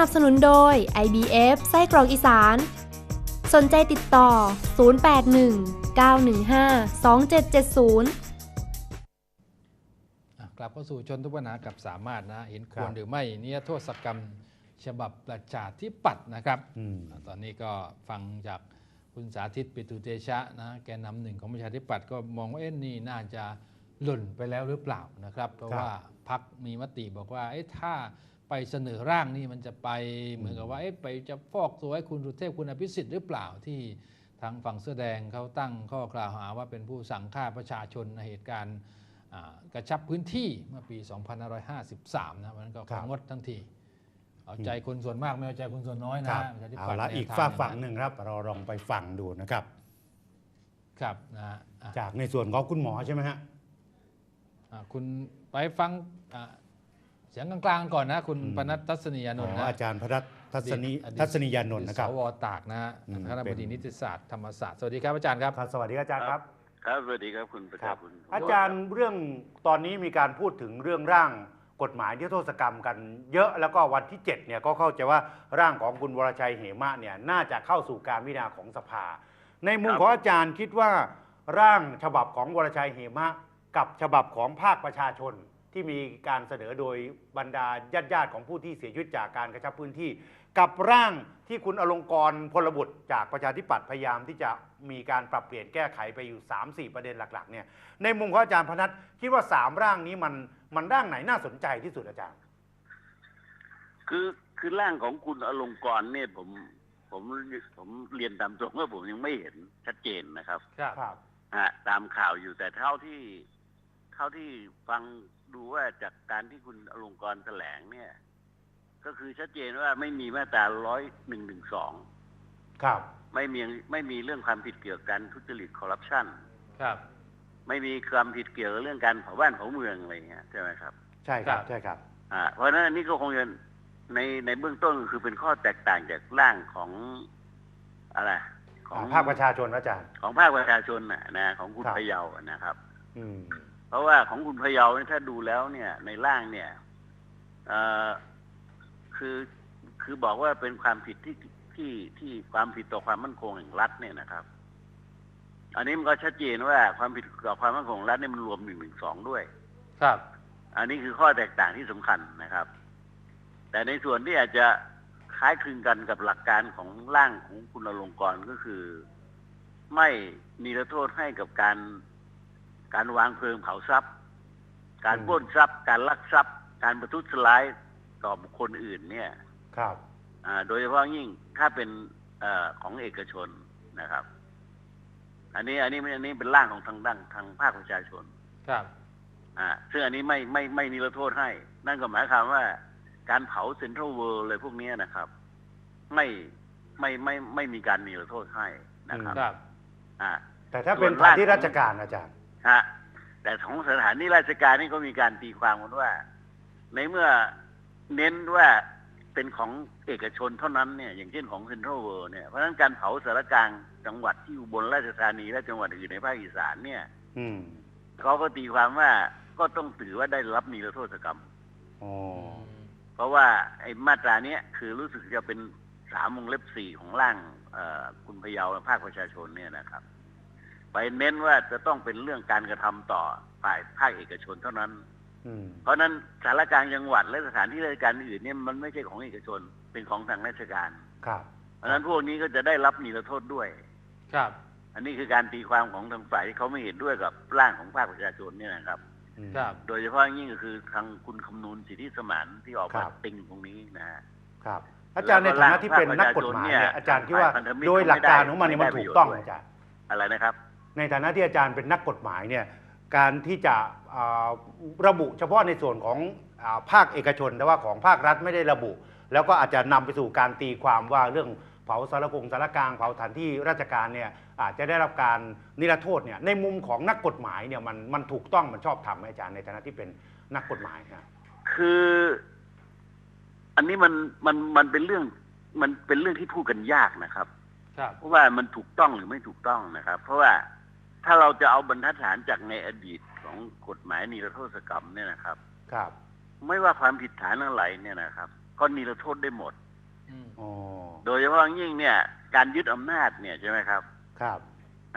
นับสนุนโดย IBF ไส้กรอกอีสาน สนใจติดต่อ 081 915 2770อะกลับเข้าสู่ชนทุกปัญหากับสามารถนะเห็นคครัวรบหรือไม่เนี่ยโทษกรรมฉบับประชาธิปัตย์นะครับอืมอะตอนนี้ก็ฟังจากคุณสาธิตปิตุเตชะนะแกนนำหนึ่งของประชาธิปัตย์ก็มองว่าเอ๊ะนี่น่าจะหล่นไปแล้วหรือเปล่านะครับ เพราะครับว่าพักมีมติบอกว่าเอ๊ะถ้า ไปเสนอร่างนี่มันจะไปเหมือนกับว่าเอ๊ะไปจะฟอกตัวให้คุณสุเทพคุณอภิสิทธิ์หรือเปล่าที่ทางฝั่งเสื้อแดงเขาตั้งข้อกล่าวหาว่าเป็นผู้สั่งฆ่าประชาชนในเหตุการณ์อ่ากระชับพื้นที่เมื่อปี 2553 นะมันก็ครับงดทั้งทีเอาใจคนส่วนมากไม่เอาใจคนส่วนน้อยคนะรับประชาธิเอาปัตย์ละแนวอีกทฝากเยฝั่งนะหนึ่งครับ เราลองไปฟังดูนะครับ ครับนะฮะอะจากในส่วนของคุณหมอใช่ไหมฮะอะคุณไปฟังอะ เสียงกลางๆก่อนนะ คุณอืมปนัดทัศนียานนท์อ๋อนะอาจารย์พระทัศนีอดีตทัศนียานนท์นะครับสวตากนะฮะอืมคณะบเป็ดีนนิติศาสตร์ธรรมศาสตร์สวัสดีครับอาจารย์ครับครับสวัสดีครับอาจารย์ครับครับสวัสดีครับคุณประครัชาบคุณอาจารย์เรื่องตอนนี้มีการพูดถึงเรื่องร่างกฎหมายที่โทษกรรมกันเยอะแล้วก็วันที่7เนี่ยก็เข้าใจว่าร่างของคุณวรชัยเหมะเนี่ยน่าจะเข้าสู่การพิจารณาของสภา ในมุมของอาจารย์คิดว่า ร่างฉบับของวรชัยเหมะ กับฉบับของภาคประชาชน ที่มีการเสนอโดยบรรดาญาติญาติๆของผู้ที่เสียชีวิตจากการกระชับพื้นที่ กับร่างที่คุณอลงกรณ์พลบุตรจากประชาธิปัตย์พยายามที่จะมีการปรับเปลี่ยนแก้ไขไปอยู่ 3-4 ประเด็นหลักๆเนี่ยในมุมของอาจารย์พนัทคิดว่า 3 ร่างนี้มันมันร่างไหนน่าสนใจที่สุดอาจารย์ คือคือร่างของคุณอลงกรณ์เนี่ยผมผมผมเรียนตามตรงว่าผมยังไม่เห็นชัดเจนนะครับ ครับครับฮะตามข่าวอยู่แต่เท่าที่เท่าที่ฟัง ดูว่าจากการที่คุณอลงกรณ์แถลงเนี่ย ก็คือชัดเจนว่าไม่มีมาตราร้อยหนึ่งหนึ่งสองครับไม่มีไม่มีเรื่องความผิดเกี่ยวกับการทุจริตคอร์รัปชันครับ ไม่มีความผิดเกี่ยวกับเรื่องการเผาบ้านเผาเมืองอะไรอย่างเงี้ยใช่ไหมครับ ใช่ครับครับใช่ครับอ่าเพราะฉะนั้นอันนี้ก็คงจะในในเบื้องต้นก็คือเป็นข้อแตกต่างจากร่างของอะไรของภาคประชาชนอาจารย์ของภาคประชาชนน่ะนะของคุณครับพะเยาอะนะครับ อืม เพราะว่าของคุณพะเยาเนี่ยถ้าดูแล้วเนี่ย ในร่างเนี่ยเอ่อคือคือบอกว่าเป็นความผิดที่ที่ที่ความผิดต่อความมั่นคงแห่งรัฐเนี่ยนะครับ อันนี้มันก็ชัดเจนว่าความผิดต่อความมั่นคงของรัฐเนี่ยมันรวมหนึ่งหนึ่งสองด้วย ครับ อันนี้คือข้อแตกต่างที่สำคัญนะครับ แต่ในส่วนที่อาจจะคล้ายคลึงกันกับหลักการของร่างของคุณอลงกรณ์ก็คือ ไม่นิรโทษให้กับการ การวางเพลิงเผาทรัพย์ การอืมปล้นทรัพย์ การลักทรัพย์ การประทุษร้ายต่อบุคคลอื่นเนี่ย ครับอ่าโดยเฉพาะยิ่งถ้าเป็นเออของเอกชนนะครับ อันนี้ อันนี้อันนี้เป็นร่างของทางด้านทางภาคประชาชน ครับ อ่า ซึ่งอันนี้ไม่ไม่ไม่นิรโทษให้ นั่นก็หมายความว่า การเผาเซ็นทรัลเวิลด์อะไรพวกเนี้ยนะครับ ไม่ไม่ไม่ไม่มีการนิรโทษให้นะครับ ครับ อ่าแต่ถ้าเป็นส่วนสถานที่ร่างของราชการอาจารย์ ฮะแต่ของสถานที่ราชการนี่ก็มีการตีความกันว่า ในเมื่อเน้นว่าเป็นของเอกชนเท่านั้นเนี่ย อย่างเช่นของเซ็นทรัลเวิลด์เนี่ยเพราะฉะนั้นการเผาสารกลางจังหวัดที่อุบลราชธานีและจังหวัดอื่นในภาคอีสานเนี่ยอืมเขาก็ตีความว่าก็ต้องถือว่าได้รับนิรโทษกรรมอ๋อเพราะว่าไอ้มาตราเนี้ยคือรู้สึกจะเป็นสามวงเล็บสี่ของร่างเอ่อคุณพะเยาและภาคประชาชนเนี่ยนะครับ ไปเน้นว่าจะต้องเป็นเรื่องการกระทำต่อฝ่ายภาคเอกชนเท่านั้นอืมเพราะฉะนั้นสารกลางจังหวัดและสถานที่ราชการอื่นเนี่ยมันไม่ใช่ของเอกชนเป็นของทางราชการครับเพราะฉะนั้นพวกนี้ก็จะได้รับนิรโทษด้วย ครับ อันนี้คือการตีความของทางฝ่ายที่เขาไม่เห็นด้วยกับร่างของภาคประชาชนเนี่ยนะครับอืมครับ โดยเฉพาะยิ่งก็คือทางคุณคำนูนสิทธิสมานที่ออกครัมาบติงตรงนี้นะฮะครับ อาจารย์ในฐานะที่เป็นนักกฎหมายเนี่ยอาจารย์คิดว่าพันธมิตรโดยหลักการของมันเนี่ยไม่มันได้ถูกต้องประโยชน์ด้วยอาจารย์อะไรนะครับ ในฐานะที่อาจารย์เป็นนักกฎหมายเนี่ยการที่จะอ่าระบุเฉพาะในส่วนของอาภาคเอกชน แต่ว่าของภาครัฐไม่ได้ระบุ แล้วก็อาจจะนำไปสู่การตีความว่าเรื่องเผาสารกงสารกลางเผาสถานที่ราชการเนี่ยอาจจะได้รับการนิรโทษเนี่ยในมุมของนักกฎหมายเนี่ยมันมันถูกต้องมันชอบทำไหมอาจารย์ในฐานะที่เป็นนักกฎหมายนะคือ อันนี้มันมันมันเป็นเรื่องมันเป็นเรื่องที่พูดกันยากนะครับ ครับ เพราะว่ามันถูกต้องหรือไม่ถูกต้องนะครับ เพราะว่า ถ้าเราจะเอาบรรทัดฐานจากในอดีตของกฎหมายนิรโทษกรรมเนี่ยนะครับ ครับ ไม่ว่าความผิดฐานอะไรเนี่ยนะครับก็นิรโทษได้หมดอืมอ๋อโดยเฉพาะอย่างยิ่งเนี่ย การยึดอำนาจเนี่ยใช่ไหมครับ ครับ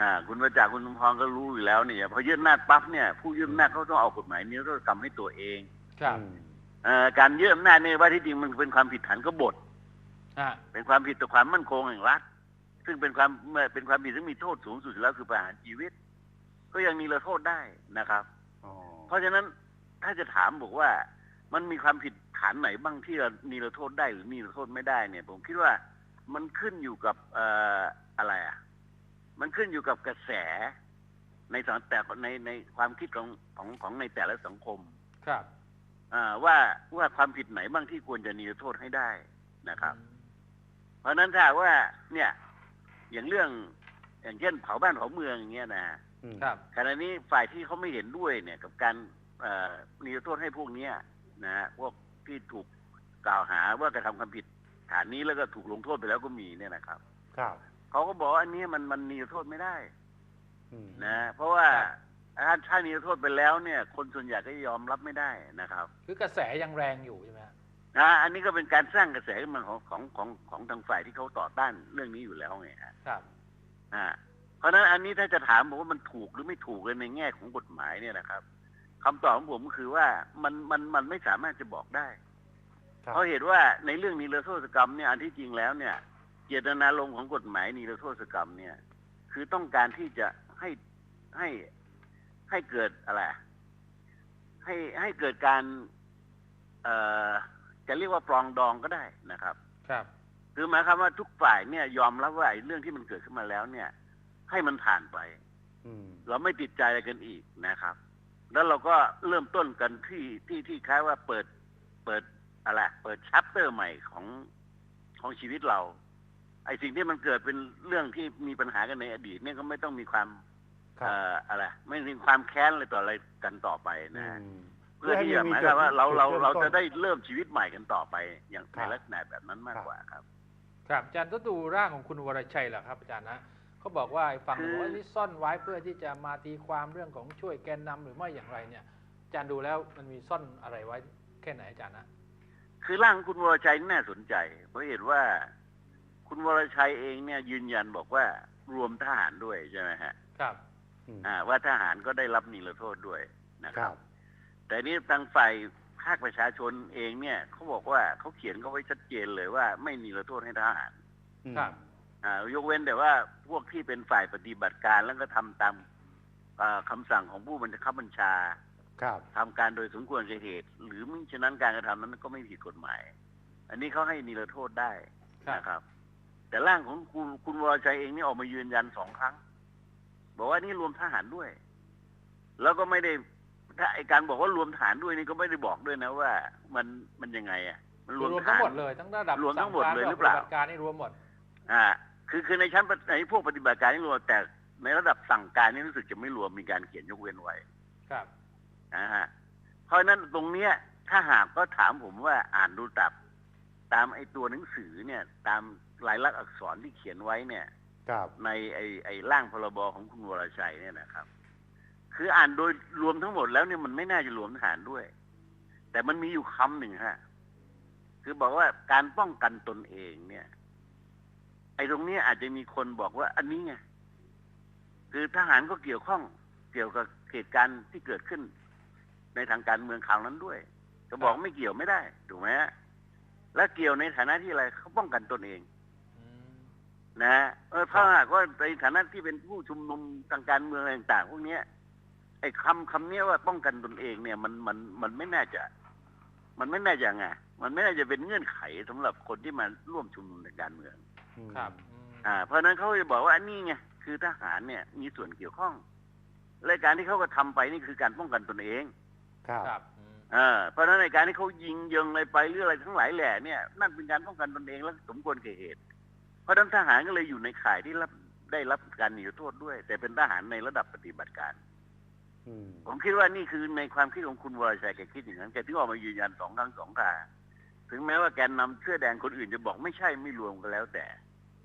อ่า คุณประจักษ์คุณสมพรก็รู้อยู่แล้วเนี่ยพอยึดอำนาจปั๊บเนี่ยผู้ยึดอำนาจเขาต้องเอากฎหมายนี้ต้องทำให้ตัวเอง ครับอืมเอ่อการยึดอำนาจเนี่ยว่าที่จริงมันเป็นความผิดฐานกบฏอ่าเป็นความผิดต่อความมั่นคงแห่งรัฐ ซึ่งเป็นความเป็นความผิดที่มีโทษสูงสุดอยู่แล้วคือประหารชีวิต ก็ยังนิรโทษได้นะครับอ๋อเพราะฉะนั้นถ้าจะถามบอกว่ามันมีความผิดฐานไหนบ้างที่เรานิรโทษได้หรือนิรโทษไม่ได้เนี่ย ผมคิดว่ามันขึ้นอยู่กับเอ่ออะไรอะ มันขึ้นอยู่กับกระแสในสังแต่ในในความคิดของของของในแต่ละสังคม ครับอ่าว่าว่าความผิดไหนบ้างที่ควรจะนิรโทษให้ได้นะครับ เพราะฉะนั้นถ้าหากว่าเนี่ย อย่างเรื่องอย่างเช่นเผาบ้านเผาเมืองอย่างเงี้ยนะอืมครับขณะนี้ฝ่ายที่เขาไม่เห็นด้วยเนี่ย กับการเอ่อนิรโทษให้พวกเนี้ยนะฮะพวกที่ถูกกล่าวหาว่ากระทำความผิดฐานนี้แล้วก็ถูกลงโทษไปแล้วก็มีเนี่ยนะครับ ครับเขาก็บอกว่าอันนี้มันมันนิรโทษไม่ได้อืมนะเพราะว่าครับถ้าถ้านิรโทษไปแล้วเนี่ย คนส่วนใหญ่ก็ยอมรับไม่ได้นะครับ คือกระแสยังแรงอยู่ใช่ไหมฮะ นะอันนี้ก็เป็นการสร้างกระแสขึ้นมาของของของของทางฝ่ายที่เขาต่อต้านเรื่องนี้อยู่แล้วไงฮะครับอ่าเพราะฉะนั้นอันนี้ถ้าจะถามบอกว่ามันถูกหรือไม่ถูกเลยในแง่ของกฎหมายเนี่ยนะครับคำตอบของผมคือว่ามันมันมันไม่สามารถจะบอกได้ครับเพราะเหตุว่าในเรื่องนิรโทษกรรมเนี่ยอันที่จริงแล้วเนี่ย เจตนาลมณ์ของกฎหมายนิรโทษกรรมเนี่ย คือต้องการที่จะให้ให้ให้เกิดอะไรอะให้ให้เกิดการ เอ่อ จะเรียกว่าปรองดองก็ได้นะครับ ครับ คือหมายความว่าทุกฝ่ายเนี่ยยอมรับว่าไอ้เรื่องที่มันเกิดขึ้นมาแล้วเนี่ย ให้มันผ่านไปอืมเราไม่ติดใจอะไรกันอีกนะครับ แล้วเราก็เริ่มต้นกันที่ที่ที่คล้ายว่าเปิดเปิดอะไรเปิดชัปเตอร์ใหม่ของของชีวิตเรา ไอ้สิ่งที่มันเกิดเป็นเรื่องที่มีปัญหากันในอดีต เนี่ยก็ไม่ต้องมีความครับเอ่ออะไร ไม่มีความแค้นอะไรต่ออะไรกันต่อไปนะฮะอืม เพื่อที่จะหให้มายความว่าเราเราจุเรามต้นจะได้เริ่มชีวิตใหม่กันต่อไปอย่างครัในบลักษณะแบบนั้นมากกว่าครับ ครับอาจารย์ต้องดูร่างของคุณวรชัยเหรอครับอาจารย์นะเขาบอกว่าไอ้ฝั่งคือบอกว่านี่ซ่อนไว้เพื่อที่จะมาตีความเรื่องของช่วยแกนนำหรือไม่อย่างไรเนี่ยอาจารย์ดูแล้วมันมีซ่อนอะไรไว้แค่ไหนอาจารย์นะคือร่างคุณวรชัยน่าสนใจ เพราะเห็นว่า คุณวรชัยเองเนี่ยยืนยันบอกว่ารวมทหารด้วยใช่ไหมฮะ ครับอืมอ่า ว่าทหารก็ได้รับนิรโทษด้วยนะคครัรับบ แต่นี่ทางฝ่ายภาคประชาชนเองเนี่ยเขาบอกว่าเขาเขียนเขาไว้ชัดเจนเลยว่าไม่นิรโทษให้ทหารอืมครับ อ่ายกเว้นแต่ว่าพวกที่เป็นฝ่ายปฏิบัติการแล้วก็ทำตามอ่าคำสั่งของผู้บัญชาบัญชาครับทำการโดยสมควรแก่เหตุ หรือมิฉะนั้นการกระทำนั้นก็ไม่ผิดกฎหมาย อันนี้เขาให้นิรโทษได้ครับนะครับ แต่ร่างของคุณคุณวรชัยเองนี่ออกมายืนยันสองครั้ง บอกว่านี่รวมทหารด้วย แล้วก็ไม่ได้ ถ้าไอการบอกว่ารวมทหารด้วยนี่ก็ไม่ได้บอกด้วยนะว่า มันมันยังไงอะ มันรรววมมททั้งหารหมดเลยทั้งระดับรวมทั้งหมดสั่เลยกหรือเปล่าปฏิบัติการนี่รวมหมด อ่า คือคือในชั้นปฏิไอพวกปฏิบัติการนี่รวมแต่ในระดับสั่งการนี่รู้สึกจะไม่รวมมีการเขียนยกเว้นไว้ ครับนะฮะเพราะฉะนั้นตรงเนี้ย ถ้าหากก็ถามผมว่าอ่านดูตับ ตามไอ้ตัวหนังสือเนี่ย ตามลายลักษณ์อักษรที่เขียนไว้เนี่ยครับในไอ้ไอ้ร่างพรบของคุณวรชัยเนี่ยนะครับ คืออ่านโดยรวมทั้งหมดแล้วเนี่ยมันไม่น่าจะรวมทหารด้วย แต่มันมีอยู่คำหนึ่งฮะ คือบอกว่าการป้องกันตนเองเนี่ย ไอ้ตรงเนี้ยอาจจะมีคนบอกว่า อันนี้ไงคือทหารก็เกี่ยวข้องเกี่ยวกับเหตุการณ์ที่เกิดขึ้น ในทางการเมืองคราวนั้นด้วยจะบอกไม่เกี่ยวไม่ได้ถูกไหมฮะและเกี่ยวในฐานะที่อะไรเขาป้องกันตนเองอืมนะฮะเออถ้าหากว่าในฐานะที่เป็นผู้ชุมนุมทางการเมืองอะไรต่างๆพวกเนี้ย ไอ้คำคำเนี้ยว่าป้องกันตนเองเนี่ยมันมันมันไม่น่าจะ มันไม่น่าจะไงมันไม่น่าจะเป็นเงื่อนไขสำหรับคนที่มาร่วมชุมนุมในการเมืองอืมครับอืมอ่า เพราะฉะนั้นเขาจะบอกว่าอันนี้ไงคือทหารเนี่ยมีส่วนเกี่ยวข้องและการที่เขาก็ทำไปนี่คือการป้องกันตนเอง ครับครับอืมอ่าเพราะฉะนั้นในการที่เขายิงยิงอะไรไปหรืออะไรทั้งหลายแหล่เนี่ยนั่นเป็นการป้องกันตนเองและสมควรแก่เหตุ เพราะฉะนั้นทหารก็เลยอยู่ในข่ายที่รับได้รับการหนีโทษด้วย แต่เป็นทหารในระดับปฏิบัติการอืม ผมคิดว่านี่คือในความคิดของคุณวรชัยแกคิดอย่างนั้นแกถึงออกมายืนยันสองครั้งสองคราถึงแม้ว่าแกนนำเสื้อแดงคนอื่นจะบอกไม่ใช่ไม่รวมกันแล้วแต่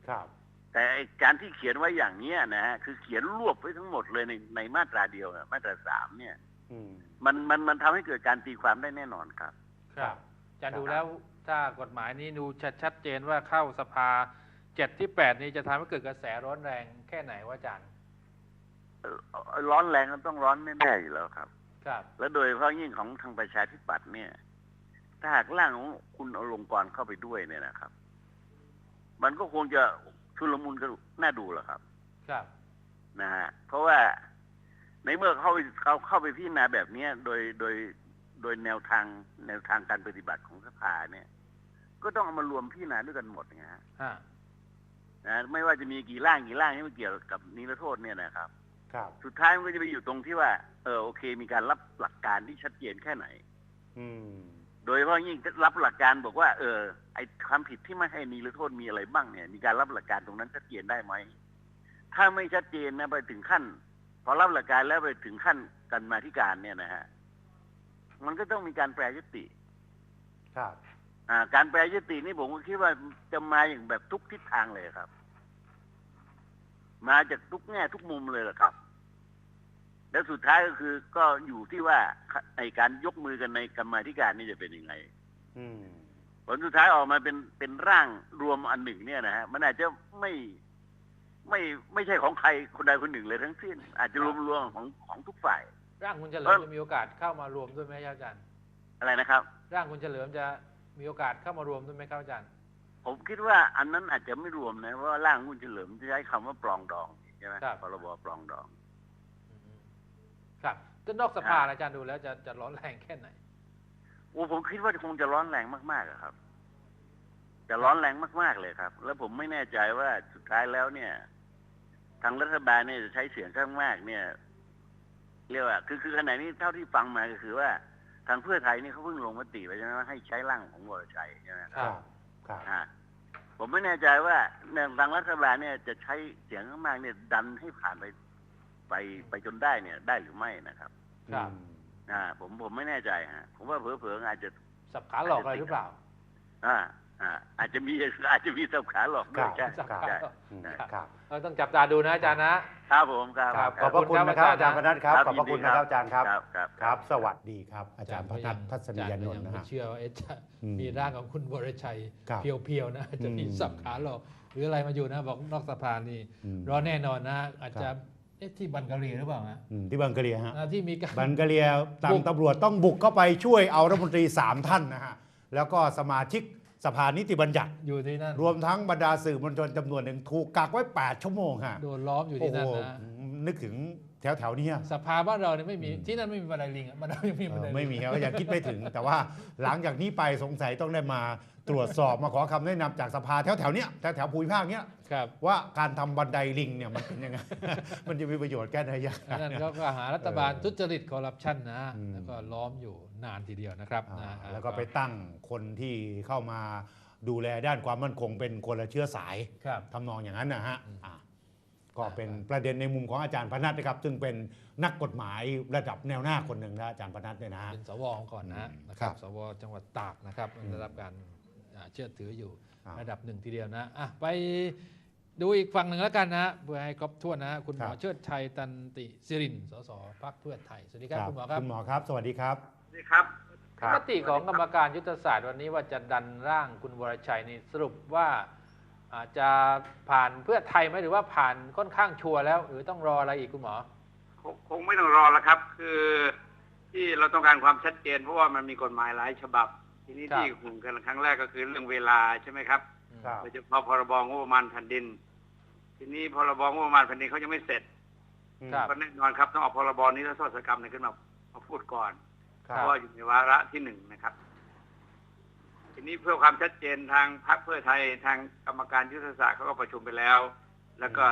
ครับ แต่ไอ้การที่เขียนไว้อย่างเนี้ยนะฮะคือเขียนรวบไว้ทั้งหมดเลยในในมาตราเดียวนะมาตราสามเนี่ยอืมมันมันมันทำให้เกิดการตีความได้แน่นอนครับ ครับอาจารย์ครับดูแล้วถ้ากฎหมายนี้ดูชัดชัดเจนว่าเข้าสภาเจ็ดที่แปดนี้จะทำให้เกิดกระแสร้อนแรงแค่ไหนวะอาจารย์เอ่อ ร้อนแรงก็ต้องร้อนแน่ๆอยู่แล้วครับ ครับ และโดยเฉพาะยิ่งของทางประชาธิปัตย์เนี่ย ถ้าหากร่างของคุณอลงกรณ์เข้าไปด้วยเนี่ยนะครับ มันก็คงจะชุลมุนกันน่าดูแหละครับ ครับ นะฮะ เพราะว่าในเมื่อเขาเขาเข้าไปพิจารณาแบบเนี้ยโดยโดยโดยแนวทางแนวทางการปฏิบัติของสภาเนี่ย ก็ต้องเอามารวมพิจารณาด้วยกันหมดนะฮะฮะนะไม่ว่าจะมีกี่ร่างกี่ร่างที่มันเกี่ยวกับนิรโทษเนี่ยนะครับ ครับสุดท้ายมันก็จะไปอยู่ตรงที่ว่า เออโอเค มีการรับหลักการที่ชัดเจนแค่ไหน อืม โดยเฉพาะยิ่งรับหลักการบอกว่า เออ ไอความผิดที่ไม่ให้นิรโทษมีอะไรบ้างเนี่ย มีการรับหลักการตรงนั้นชัดเจนได้ไหมถ้าไม่ชัดเจนนะไปถึงขั้น พอรับหลักการแล้วไปถึงขั้นกันมาธิการเนี่ยนะฮะมันก็ต้องมีการแปรยติ ครับ อ่า การแปรยตินี่ผมก็คิดว่าจะมาอย่างแบบทุกทิศทางเลยครับ มาจากทุกแง่ทุกมุมเลยแหละครับ แล้วสุดท้ายก็คือ ก็อยู่ที่ว่าไอการยกมือกันในกรรมาธิการนี่จะเป็นยังไงอืมผลสุดท้ายออกมาเป็นเป็นร่างรวมอันหนึ่งเนี่ยนะฮะมันอาจจะไม่ไม่ไม่ใช่ของใครคนใดคนหนึ่งเลยทั้งสิ้น อาจจะรวมรวมของของทุกฝ่าย ร่างคุณเฉลิเอ้มยจะมีโอกาสเข้ามารวมด้วยไหมครับอาจารย์ อะไรนะครับ ร่างคุณเฉลิมจะมีโอกาสเข้ามารวมด้วยไหมครับอาจารย์ ผมคิดว่าอันนั้นอาจจะไม่รวมนะเพราะว่าร่างคุณเฉลิมจะใช้คำว่าปลองดองใช่ไหมครับ พรบปลองดองอืมครับก็นอกสภาอาจารย์ดูแล้วจะจะร้อนแรงแค่ไหนโอ้ผมคิดว่าคงจะร้อนแรงมากๆอะครับ จะร้อนแรงมาก ๆเลยครับ แล้วผมไม่แน่ใจว่าสุดท้ายแล้วเนี่ย ทางรัฐบาลเนี่ยจะใช้เสียงข้างมากเนี่ย เรียกว่าคือคือขณะนี้เท่าที่ฟังมาก็คือว่าทางเพื่อไทยนี่เขาเพิ่งลงมติไปใช่ไหมว่าให้ใช้ร่างของวรชัยใช่ไหมครับ ครับฮะ ผมไม่แน่ใจว่าทางรัฐบาลเนี่ยจะใช้เสียงข้างมากเนี่ยดันให้ผ่านไปไปไปจนได้เนี่ยได้หรือไม่นะครับครับอืมอ่าผมผมไม่แน่ใจฮะผมว่าเผลอๆอาจจะสับขาหลอกอะไรหรือเปล่า อ่า อ่าอาจจะมีอาจจะมีสับขาหลอกด้วยใช่สับขาใช่หลอกอืมครับครับ เราต้องจับตาดูนะอาจารย์นะ ครับผมครับครับคขรัอบพระคุณนะครับอาจารย์พนัทครับขอบพระคุณนะครับอาจารย์ครับครับครับครับสวัสดีครับ อาจารย์พนัททัศนียานนท์อาจารนะก็ยังไม่ฮะเชื่อว่าเอ๊ะจะอืมมีร่างของคุณวรชัยครับเพียวๆนะจะมีอืมสับขาหลอกหรืออะไรมาอยู่นะบอกนอกสภานี่อืมร้อนแน่นอนนะอาจจะครับเอ๊ะที่บันกาลีหรือเปล่าฮะอืมที่บังกะเลียฮะอ่าที่มีการบังกะเลียต่าบุงกตำรวจต้องบุกเข้าไปช่วยเอารัฐมนตรี3ท่านนะฮะแล้วก็สมาชิก สภานิติบัญญัติ อยู่ที่นั่นรวมทั้งบรรดาสื่อมวลชนจำนวนหนึ่งถูกกักไว้ 8 ชั่วโมงฮะโดนล้อมอยู่โอ้ที่โหนั่นนะนึกถึง แถวแถวๆเนี้ย สภาบ้านเราเนี่ยไม่มีอืม ที่นั่นไม่มีบันไดลิงอะบ้านเรายังมีบันไดเอลิองไม่มีครับก็ยังคิดไม่ถึง แต่ว่าหลังจากนี้ไปสงสัยต้องได้มาตรวจสอบมาขอคำแนะนำจากสภาแถวแถวๆเนี้ยแถวแถวๆภูมิภาคเนี้ยครับ ว่าการทำบันไดลิงเนี่ยมันเป็นยังไง มันจะมีประโยชน์แค่ไหนยัง อันนั้นเนี่ยเขาก็หารัฐบาลเออทุจริตคอร์รัปชันนะอืม แล้วก็ล้อมอยู่นานทีเดียวนะครับอ่านะแล้วก็ไปตั้งคนที่เข้ามาดูแลด้านความมั่นคงเป็นคนละเชื้อสายครับ ทำนองอย่างนั้นนะฮะอืมอะ ก็เป็นประเด็นในมุมของอาจารย์พนัทนะครับ ซึ่งเป็นนักกฎหมายระดับแนวหน้าคนหนึ่งนะอาจารย์พนัทเนี่ยนะฮะเป็นสวก่อนนะอืมนะคครัรับบสวจังหวัดตากนะครับอืมได้รับการอ่าเชื่อถืออยู่อ่าระดับหนึ่งทีเดียวนะอะไปดูอีกฝั่งหนึ่งแล้วกันนะเพื่อให้ครบถ้วนนะ คุณหมอครับเชิดชัยตันติสิรินสสพักเพื่อไทย สวัสดีครับ คุณหมอครับคุณหมอครับ สวัสดีครับนี่ครับมติของกรรมการยุทธศาสตร์วันนี้ว่าจะดันร่างคุณวรชัยนี่สรุปว่า อาจจะผ่านเพื่อไทยไหมหรือว่าผ่านค่อนข้างชัวร์แล้ว หรือต้องรออะไรอีกคุณหมอคงคงไม่ต้องรอแล้วครับ คือที่เราต้องการความชัดเจน เพราะว่ามันมีกฎหมายหลายฉบับ ทีนี้ครับที่ห่วงกันครั้งแรกก็คือเรื่องเวลาใช่ไหมครับครับโดยเฉพาะพรบงบประมาณแผ่นดิน ทีนี้พรบงบประมาณแผ่นดินเขายังไม่เสร็จครับก็แน่นอนครับต้องเอาพรบนี้และโทษกรรมเนี่ยขึ้นมามาพูดก่อนครัเพบราะว่าอยู่ในวาระที่หนึ่งนะครับ ทีนี้เพื่อความชัดเจนทางพรรคเพื่อไทยทางกรรมการยุทธศาสตร์เขาก็ประชุมไปแล้ว แล้วก็